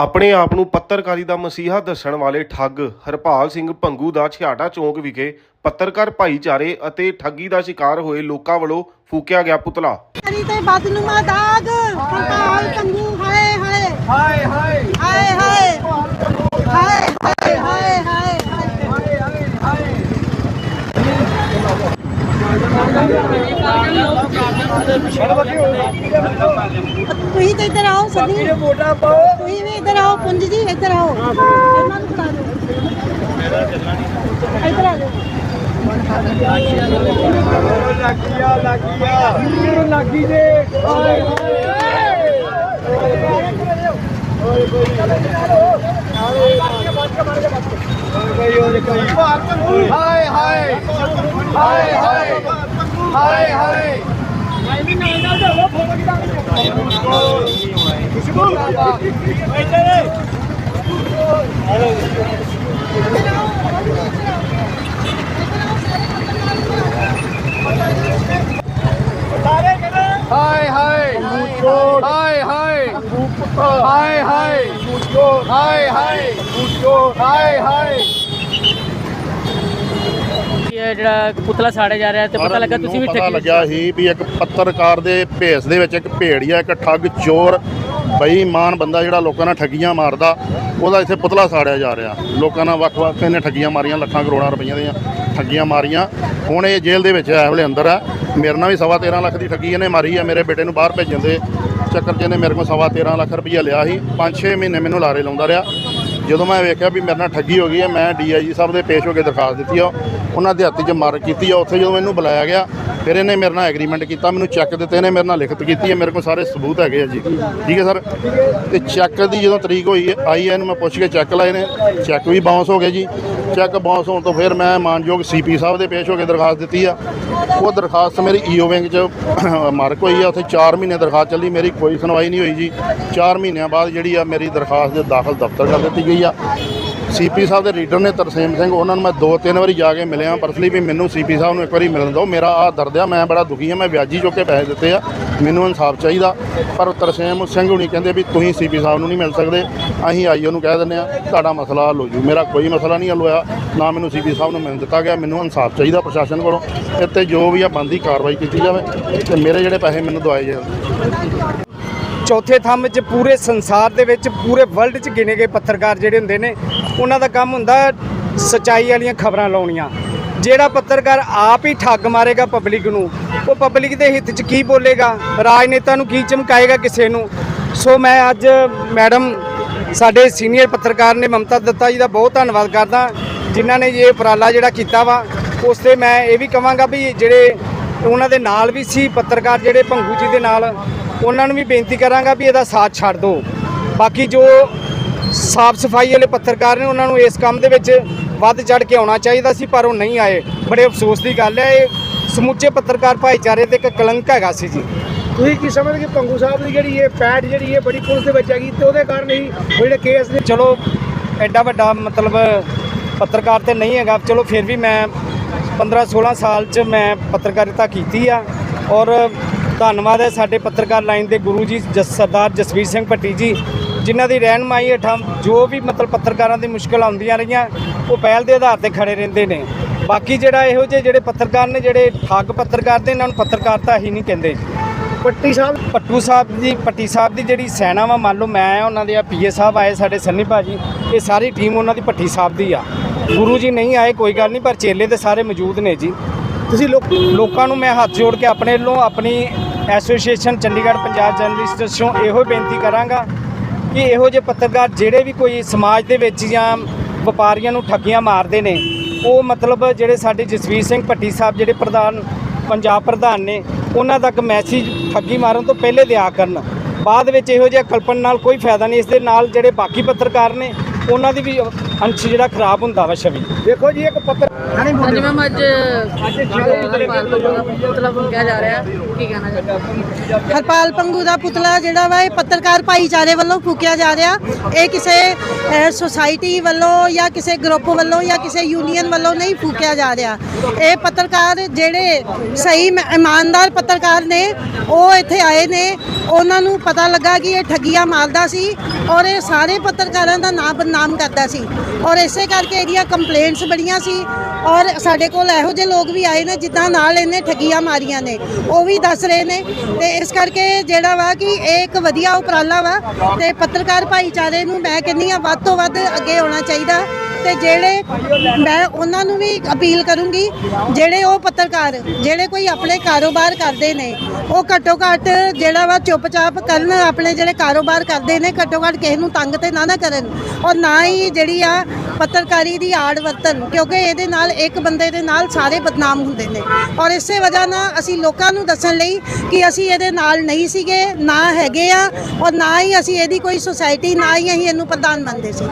ਆਪਣੇ ਆਪ ਨੂੰ ਪੱਤਰਕਾਰੀ ਦਾ ਮਸੀਹਾ ਦੱਸਣ ਵਾਲੇ ਠੱਗ ਹਰਪਾਲ ਸਿੰਘ ਭੰਗੂ ਦਾ ਛਿਆਟਾ ਚੌਂਕ ਵਿਖੇ ਪੱਤਰਕਾਰ ਭਾਈਚਾਰੇ ਅਤੇ ਠੱਗੀ ਦਾ ਸ਼ਿਕਾਰ ਹੋਏ ਲੋਕਾਂ ਵੱਲੋਂ ਫੂਕਿਆ ਗਿਆ ਪੁਤਲਾ। ਹਰੀ ਤੇ ਬਦਨੁਮਾ ਦਾਗ ਹਰਪਾਲ ਕੰਗੂ ਹਾਏ ਹਾਏ। ਹਾਏ ਹਾਏ। ਹਾਏ ਹਾਏ। ਹਾਏ ਹਾਏ ਹਾਏ ਹਾਏ। ਤੁਸੀਂ ਤੇ ਇੱਧਰ ਆਓ ਵੋਟਾਂ ਪਾਓ। ਤੁਸੀਂ ਇੱਧਰ ਆਓ ਪੁੰਜ ਜੀ ਇੱਧਰ ਆਓ। ਇਹਨਾਂ ਨੂੰ ਬੁਲਾ ਦਿਓ ਇੱਧਰ ਆ ਜਾਓ। ਲੱਗਿਆ ਲੱਗਿਆ ਲੱਗੀ ਜੇ। ਹਾਏ। ਹਾਏ ਹਾਏ। ਹਾਏ ਹਾਏ। ਹਾਏ ਹਾਏ। ਹਾਏ ਹਾਏ। ਹਾਏ ਹਾਏ। ਹਾਏ ਹਾਏ। ਹਾਏ ਹਾਏ। ਹਾਏ ਇਹ ਜਿਹੜਾ ਪੁਤਲਾ ਸਾੜਿਆ ਜਾ ਰਿਹਾ ਤੇ ਪਤਾ ਲੱਗਾ ਤੁਸੀਂ ਵੀ ਪਤਾ ਲੱਗਿਆ ਸੀ ਵੀ ਇੱਕ ਪੱਤਰਕਾਰ ਦੇ ਭੇਸ ਦੇ ਵਿੱਚ ਇੱਕ ਭੇੜੀਆ ਇੱਕ ਠੱਗ ਚੋਰ ਬੇਈਮਾਨ ਬੰਦਾ ਜਿਹੜਾ ਲੋਕਾਂ ਨਾਲ ਠੱਗੀਆਂ ਮਾਰਦਾ ਉਹਦਾ ਇੱਥੇ ਪੁਤਲਾ ਸਾੜਿਆ ਜਾ ਰਿਹਾ। ਲੋਕਾਂ ਨਾਲ ਵੱਖ-ਵੱਖ ਇਹਨੇ ਠੱਗੀਆਂ ਮਾਰੀਆਂ ਲੱਖਾਂ ਕਰੋੜਾਂ ਰੁਪਈਆਂ ਦੀਆਂ ਠੱਗੀਆਂ ਮਾਰੀਆਂ। ਹੁਣ ਇਹ ਜੇਲ੍ਹ ਦੇ ਵਿੱਚ ਇਸ ਵੇਲੇ ਅੰਦਰ ਆ ਮੇਰੇ ਨਾਲ ਵੀ ਸਵਾ 13 ਲੱਖ ਦੀ ਠੱਗੀ ਇਹਨੇ ਮਾਰੀ ਆ ਮੇਰੇ ਬੇਟੇ ਨੂੰ ਬਾਹਰ ਭੇਜਣ ਦੇ ਚੱਕਰ 'ਚ ਇਹਨੇ ਮੇਰੇ ਕੋਲ ਸਵਾ 13 ਲੱਖ ਰੁਪਈਆ ਲਿਆ ਸੀ। 5-6 ਮਹੀਨੇ ਮੈਨੂੰ ਲਾਰੇ ਲਾਉਂਦਾ ਰਿਹਾ। ਜਦੋਂ ਮੈਂ ਵੇਖਿਆ ਵੀ ਮੇਰੇ ਨਾਲ ਠੱਗੀ ਹੋ ਗਈ ਹੈ, ਮੈਂ ਡੀਆਈਜੀ ਸਾਹਿਬ ਦੇ ਪੇਸ਼ ਹੋ ਕੇ ਦਰਖਾਸਤ ਦਿੱਤੀ ਆ, ਉਹਨਾਂ ਦੇ ਹੱਥ 'ਚ ਮਾਰ ਕੀਤੀ ਆ, ਉੱਥੇ ਜਦੋਂ ਮੈਨੂੰ ਬੁਲਾਇਆ ਗਿਆ ਫਿਰ ਇਹਨੇ ਮੇਰੇ ਨਾਲ ਐਗਰੀਮੈਂਟ ਕੀਤਾ, ਮੈਨੂੰ ਚੈੱਕ ਦਿੱਤੇ ਇਹਨੇ ਮੇਰੇ ਨਾਲ ਲਿਖਤ ਕੀਤੀ ਹੈ, ਮੇਰੇ ਕੋਲ ਸਾਰੇ ਸਬੂਤ ਹੈਗੇ ਆ ਜੀ। ਠੀਕ ਹੈ ਸਰ? ਤੇ ਚੈੱਕ ਦੀ ਜਦੋਂ ਤਰੀਕ ਹੋਈ ਆਈ ਹੈ, ਇਹਨੂੰ ਮੈਂ ਪੁੱਛ ਕੇ ਚੈੱਕ ਲਾਏ ਨੇ। ਚੈੱਕ ਵੀ ਬਾਉਂਸ ਹੋ ਗਿਆ ਜੀ। ਚੈੱਕ ਬਾਉਂਸ ਹੋਣ ਤੋਂ ਫਿਰ ਮੈਂ ਮਾਨਯੋਗ ਸੀਪੀ ਸਾਹਿਬ ਦੇ ਪੇਸ਼ ਹੋ ਕੇ ਦਰਖਾਸਤ ਦਿੱਤੀ ਆ। ਉਹ ਦਰਖਾਸਤ ਮੇਰੀ ਈਓ ਵਿੰਗ 'ਚ ਮਾਰਕ ਹੋਈ ਆ, ਉੱਥੇ 4 ਮਹੀਨੇ ਦਰਖਾਸਤ ਚੱਲੀ, ਮੇਰੀ ਕੋਈ ਸੁਣਵਾਈ ਨਹੀਂ ਹੋਈ ਜੀ। 4 ਮਹੀਨਿਆਂ ਬਾਅਦ ਜਿਹੜੀ ਆ, ਮੇਰੀ ਦਰਖਾਸਤ ਦੇ ਦਾਖਲ ਦਫ਼ਤਰ ਕਰ ਦਿੱਤੀ ਗਈ ਆ। ਸੀਪੀ ਸਾਹਿਬ ਦੇ ਰੀਡਰ ਨੇ ਤਰਸੇਮ ਸਿੰਘ, ਉਹਨਾਂ ਨੂੰ ਮੈਂ ਦੋ ਤਿੰਨ ਵਾਰੀ ਜਾ ਕੇ ਮਿਲਿਆ ਪਰਸਨਲੀ ਵੀ ਮੈਨੂੰ ਸੀਪੀ ਸਾਹਿਬ ਨੂੰ ਇੱਕ ਵਾਰੀ ਮਿਲਣ ਦਿਓ। ਮੇਰਾ ਆ ਦਰਦ ਆ, ਮੈਂ ਬੜਾ ਦੁਖੀ ਆ, ਮੈਂ ਵਿਆਜੀ ਚੁੱਕ ਕੇ ਪੈਸੇ ਦਿੱਤੇ ਆ, ਮੈਨੂੰ ਇਨਸਾਫ ਚਾਹੀਦਾ। ਪਰ ਤਰਸੇਮ ਸਿੰਘ ਹੁਣੀ ਕਹਿੰਦੇ ਵੀ ਤੁਸੀਂ ਸੀਪੀ ਸਾਹਿਬ ਨੂੰ ਨਹੀਂ ਮਿਲ ਸਕਦੇ, ਅਸੀਂ ਆਈਓ ਨੂੰ ਕਹਿ ਦਿੰਦੇ ਆ, ਤੁਹਾਡਾ ਮਸਲਾ ਹੱਲ ਹੋ ਜੂ। ਮੇਰਾ ਕੋਈ ਮਸਲਾ ਨਹੀਂ ਹੱਲ ਹੋਇਆ, ਨਾ ਮੈਨੂੰ ਸੀਪੀ ਸਾਹਿਬ ਨੂੰ ਮਿਲ ਦਿੱਤਾ ਗਿਆ, ਮੈਨੂੰ ਇਨਸਾਫ ਚਾਹੀਦਾ ਪ੍ਰਸ਼ਾਸਨ ਕੋਲੋਂ। ਇੱਥੇ ਜੋ ਵੀ ਆ ਬੰਦੀ ਕਾਰਵਾਈ ਕੀਤੀ ਜਾਵੇ ਤੇ ਮੇਰੇ ਜਿਹੜੇ ਪੈਸੇ ਮੈਨੂੰ ਦਵਾਏ ਜਾਣ। ਚੌਥੇ ਥੰਮ 'ਚ ਪੂਰੇ ਸੰਸਾਰ ਦੇ ਵਿੱਚ, ਪੂਰੇ ਵਰਲਡ 'ਚ ਗਿਣੇ ਗਏ ਪੱਤਰਕਾਰ ਜਿਹੜੇ ਹੁੰਦੇ ਨੇ ਉਹਨਾਂ ਦਾ ਕੰਮ ਹੁੰਦਾ ਸਚਾਈ ਵਾਲੀਆਂ ਖਬਰਾਂ ਲਾਉਣੀਆਂ। ਜਿਹੜਾ ਪੱਤਰਕਾਰ ਆਪ ਹੀ ਠੱਗ ਮਾਰੇਗਾ ਪਬਲਿਕ ਨੂੰ, ਉਹ ਪਬਲਿਕ ਦੇ ਹਿੱਤ 'ਚ ਕੀ ਬੋਲੇਗਾ? ਰਾਜਨੇਤਾ ਨੂੰ ਕੀ ਚਮਕਾਏਗਾ ਕਿਸੇ ਨੂੰ? ਸੋ ਮੈਂ ਅੱਜ ਮੈਡਮ, ਸਾਡੇ ਸੀਨੀਅਰ ਪੱਤਰਕਾਰ ਨੇ ਮਮਤਾ ਦੱਤਾ ਜੀ ਦਾ ਬਹੁਤ ਧੰਨਵਾਦ ਕਰਦਾ, ਜਿਨ੍ਹਾਂ ਨੇ ਇਹ ਉਪਰਾਲਾ ਜਿਹੜਾ ਕੀਤਾ ਵਾ, ਉਸ ਤੇ ਮੈਂ ਇਹ ਵੀ ਕਹਾਂਗਾ ਵੀ ਜਿਹੜੇ ਉਹਨਾਂ ਦੇ ਨਾਲ ਵੀ ਸੀ ਪੱਤਰਕਾਰ ਜਿਹੜੇ ਭੰਗੂ ਜੀ ਦੇ ਨਾਲ, ਉਹਨਾਂ ਨੂੰ ਵੀ ਬੇਨਤੀ ਕਰਾਂਗਾ ਵੀ ਇਹਦਾ ਸਾਥ ਛੱਡ ਦਿਓ। ਬਾਕੀ ਜੋ ਸਾਫ਼ ਸਫ਼ਾਈ ਵਾਲੇ ਪੱਤਰਕਾਰ ਨੇ ਉਹਨਾਂ ਨੂੰ ਇਸ ਕੰਮ ਦੇ ਵਿੱਚ ਵੱਧ ਚੜ ਕੇ ਆਉਣਾ ਚਾਹੀਦਾ ਸੀ ਪਰ ਉਹ ਨਹੀਂ ਆਏ। ਬੜੇ ਅਫਸੋਸ ਦੀ ਗੱਲ ਹੈ ਇਹ ਸਮੁੱਚੇ ਪੱਤਰਕਾਰ ਭਾਈਚਾਰੇ ਤੇ ਇੱਕ ਕਲੰਕ ਹੈਗਾ ਸੀ ਜੀ। ਤੁਸੀਂ ਕੀ ਸਮਝਦੇ ਕਿ ਪੰਗੂ ਸਾਹਿਬ ਦੀ ਜਿਹੜੀ ਇਹ ਪੈਡ ਜਿਹੜੀ ਇਹ ਬੜੀ ਪੁਲਿਸ ਦੇ ਵਿੱਚ ਹੈਗੀ ਤੇ ਉਹਦੇ ਕਾਰਨ ਹੀ ਜਿਹੜੇ ਕੇਸ ਨੇ ਚਲੋ ਐਡਾ ਵੱਡਾ ਮਤਲਬ ਪੱਤਰਕਾਰ ਤੇ ਨਹੀਂ ਹੈਗਾ। ਚਲੋ ਫਿਰ ਵੀ ਮੈਂ 15 16 ਸਾਲ ਚ ਮੈਂ ਪੱਤਰਕਾਰਿਤਾ ਕੀਤੀ ਆ। ਔਰ ਧੰਨਵਾਦ ਹੈ ਸਾਡੇ ਪੱਤਰਕਾਰ ਲਾਈਨ ਦੇ ਗੁਰੂ ਜੀ ਸਰਦਾਰ ਜਸਵੀਰ ਸਿੰਘ ਭੱਟੀ ਜੀ ਜਿਨ੍ਹਾਂ ਦੀ ਰਹਿਨਮਾਈ ਹੇਠਾਂ ਜੋ ਵੀ ਮਤਲਬ ਪੱਤਰਕਾਰਾਂ ਦੀ ਮੁਸ਼ਕਲ ਆਉਂਦੀਆਂ ਰਹੀਆਂ ਉਹ ਪਹਿਲ ਦੇ ਆਧਾਰ ਤੇ ਖੜੇ ਰਹਿੰਦੇ ਨੇ। ਬਾਕੀ ਜਿਹੜਾ ਇਹੋ ਜਿਹੇ ਜਿਹੜੇ ਪੱਤਰਕਾਰ ਨੇ ਜਿਹੜੇ ਠੱਗ ਪੱਤਰਕਾਰ ਨੇ ਇਹਨਾਂ ਨੂੰ ਪੱਤਰਕਾਰਤਾ ਹੀ ਨਹੀਂ ਕਹਿੰਦੇ। ਪੱਟੀ ਸਾਹਿਬ? ਪੱਟੂ ਸਾਹਿਬ ਦੀ ਪੱਟੀ ਸਾਹਿਬ ਦੀ ਜਿਹੜੀ ਸੈਨਾ ਵਾ ਮੰਨ ਲਓ ਮੈਂ ਉਹਨਾਂ ਦੇ ਆ ਪੀਏ ਸਾਹਿਬ ਆਏ ਸਾਡੇ ਸੰਨੀ ਭਾਜੀ ਇਹ ਸਾਰੀ ਟੀਮ ਉਹਨਾਂ ਦੀ ਪੱਟੀ ਸਾਹਿਬ ਦੀ ਆ। ਗੁਰੂ ਜੀ ਨਹੀਂ ਆਏ ਕੋਈ ਗੱਲ ਨਹੀਂ ਪਰ ਚੇਲੇ ਤੇ ਸਾਰੇ ਮੌਜੂਦ ਨੇ ਜੀ। ਤੁਸੀਂ ਲੋਕ ਲੋਕਾਂ ਨੂੰ ਮੈਂ ਹੱਥ ਜੋੜ ਕੇ ਆਪਣੇ ਵੱਲੋਂ ਆਪਣੀ ਐਸੋਸੀਏਸ਼ਨ ਚੰਡੀਗੜ੍ਹ ਪੰਜਾਬ ਜਰਨਲਿਸਟ ਤੋਂ ਇਹੋ ਬੇਨਤੀ ਕਰਾਂਗਾ ਕਿ ਇਹੋ ਜਿਹੇ ਪੱਤਰਕਾਰ ਜਿਹੜੇ ਵੀ ਕੋਈ ਸਮਾਜ ਦੇ ਵਿੱਚ ਜਾਂ ਵਪਾਰੀਆਂ ਨੂੰ ਠੱਗੀਆਂ ਮਾਰਦੇ ਨੇ, ਉਹ ਮਤਲਬ ਜਿਹੜੇ ਸਾਡੇ ਜਸਵੀਰ ਸਿੰਘ ਭੱਟੀ ਸਾਹਿਬ ਜਿਹੜੇ ਪ੍ਰਧਾਨ, ਪੰਜਾਬ ਪ੍ਰਧਾਨ ਨੇ, ਉਹਨਾਂ ਤੱਕ ਮੈਸੇਜ ਠੱਗੀ ਮਾਰਨ ਤੋਂ ਪਹਿਲੇ ਦਿਆ ਕਰਨ। ਬਾਅਦ ਵਿੱਚ ਇਹੋ ਜਿਹੇ ਕਲਪਨ ਨਾਲ ਕੋਈ ਫਾਇਦਾ ਨਹੀਂ, ਇਸ ਦੇ ਨਾਲ ਜਿਹੜੇ ਬਾਕੀ ਪੱਤਰਕਾਰ ਨੇ ਉਹਨਾਂ ਦੀ ਵੀ ਅੰਸ਼ ਜਿਹੜਾ ਖਰਾਬ ਹੁੰਦਾ ਵਾ ਛਵੀ ਦੇਖੋ ਜੀ ਇੱਕ ਪੱਤਰ ਹਾਂਜੀ ਮੈਮ ਅੱਜ ਪੁਤਲਾ ਫੂਕਿਆ ਜਾ ਰਿਹਾ ਕੀ ਕਹਿਣਾ ਚਾਹੁੰਦੇ ਹਰਪਾਲ ਪੰਗੂ ਦਾ ਪੁਤਲਾ ਜਿਹੜਾ ਵਾ ਇਹ ਪੱਤਰਕਾਰ ਭਾਈਚਾਰੇ ਵੱਲੋਂ ਫੂਕਿਆ ਜਾ ਰਿਹਾ। ਇਹ ਕਿਸੇ ਸੁਸਾਇਟੀ ਵੱਲੋਂ ਜਾਂ ਕਿਸੇ ਗਰੁੱਪ ਵੱਲੋਂ ਜਾਂ ਕਿਸੇ ਯੂਨੀਅਨ ਵੱਲੋਂ ਨਹੀਂ ਫੂਕਿਆ ਜਾ ਰਿਹਾ। ਇਹ ਪੱਤਰਕਾਰ ਜਿਹੜੇ ਸਹੀ ਇਮਾਨਦਾਰ ਪੱਤਰਕਾਰ ਨੇ ਉਹ ਇੱਥੇ ਆਏ ਨੇ। ਉਹਨਾਂ ਨੂੰ ਪਤਾ ਲੱਗਾ ਕਿ ਇਹ ਠੱਗੀਆਂ ਮਾਰਦਾ ਸੀ ਔਰ ਇਹ ਸਾਰੇ ਪੱਤਰਕਾਰਾਂ ਦਾ ਨਾਮ ਬਦਨਾਮ ਕਰਦਾ ਸੀ। ਔਰ ਇਸੇ ਕਰਕੇ ਇਹਦੀਆਂ ਕੰਪਲੇਂਟਸ ਬੜੀਆਂ ਸੀ। ਔਰ ਸਾਡੇ ਕੋਲ ਇਹੋ ਜਿਹੇ ਲੋਕ ਵੀ ਆਏ ਨੇ, ਜਿੱਦਾਂ ਨਾਲ ਇਹਨੇ ਠੱਗੀਆਂ ਮਾਰੀਆਂ ਨੇ। ਉਹ ਵੀ ਦੱਸ ਰਹੇ ਨੇ। ਤੇ ਇਸ ਕਰਕੇ ਜਿਹੜਾ ਵਾ ਕਿ ਇਹ ਇੱਕ ਵਧੀਆ ਉਪਰਾਲਾ ਵਾ। ਤੇ ਪੱਤਰਕਾਰ ਭਾਈਚਾਰੇ ਨੂੰ ਮੈਂ ਕਹਿੰਦੀ ਆ ਵੱਧ ਤੋਂ ਵੱਧ ਅੱਗੇ ਆਉਣਾ ਚਾਹੀਦਾ। ਤੇ ਜਿਹੜੇ ਮੈਂ ਉਹਨਾਂ ਨੂੰ ਵੀ ਅਪੀਲ ਕਰੂੰਗੀ, ਜਿਹੜੇ ਉਹ ਪੱਤਰਕਾਰ, ਜਿਹੜੇ ਕੋਈ ਆਪਣੇ ਕਾਰੋਬਾਰ ਕਰਦੇ ਨੇ, ਉਹ ਘੱਟੋ ਘੱਟ ਜਿਹੜਾ ਵਾ ਚੁੱਪਚਾਪ ਕਰਨ, ਆਪਣੇ ਜਿਹੜੇ ਕਾਰੋਬਾਰ ਕਰਦੇ ਨੇ, ਘੱਟੋ ਘੱਟ ਕਿਸੇ ਨੂੰ ਤੰਗ ਤੇ ਨਾ ਨਾ ਕਰਨ ਔਰ ਨਾ ਹੀ ਜਿਹੜੀ ਆ ਪੱਤਰਕਾਰੀ ਦੀ ਆੜ ਵਰਤਨ ਕਿਉਂਕਿ ਇਹਦੇ ਨਾਲ ਇੱਕ ਬੰਦੇ ਦੇ ਨਾਲ ਸਾਰੇ ਬਦਨਾਮ ਹੁੰਦੇ ਨੇ। ਔਰ ਇਸੇ ਵਜ੍ਹਾ ਨਾਲ ਅਸੀਂ ਲੋਕਾਂ ਨੂੰ ਦੱਸਣ ਲਈ ਕਿ ਅਸੀਂ ਇਹਦੇ ਨਾਲ ਨਹੀਂ ਸੀਗੇ, ਨਾ ਹੈਗੇ ਆ ਔਰ ਨਾ ਹੀ ਅਸੀਂ ਇਹਦੀ ਕੋਈ ਸੁਸਾਇਟੀ ਨਾ ਹੀ ਅਸੀਂ ਇਹਨੂੰ ਪ੍ਰਧਾਨ ਮੰਨਦੇ ਸੀ।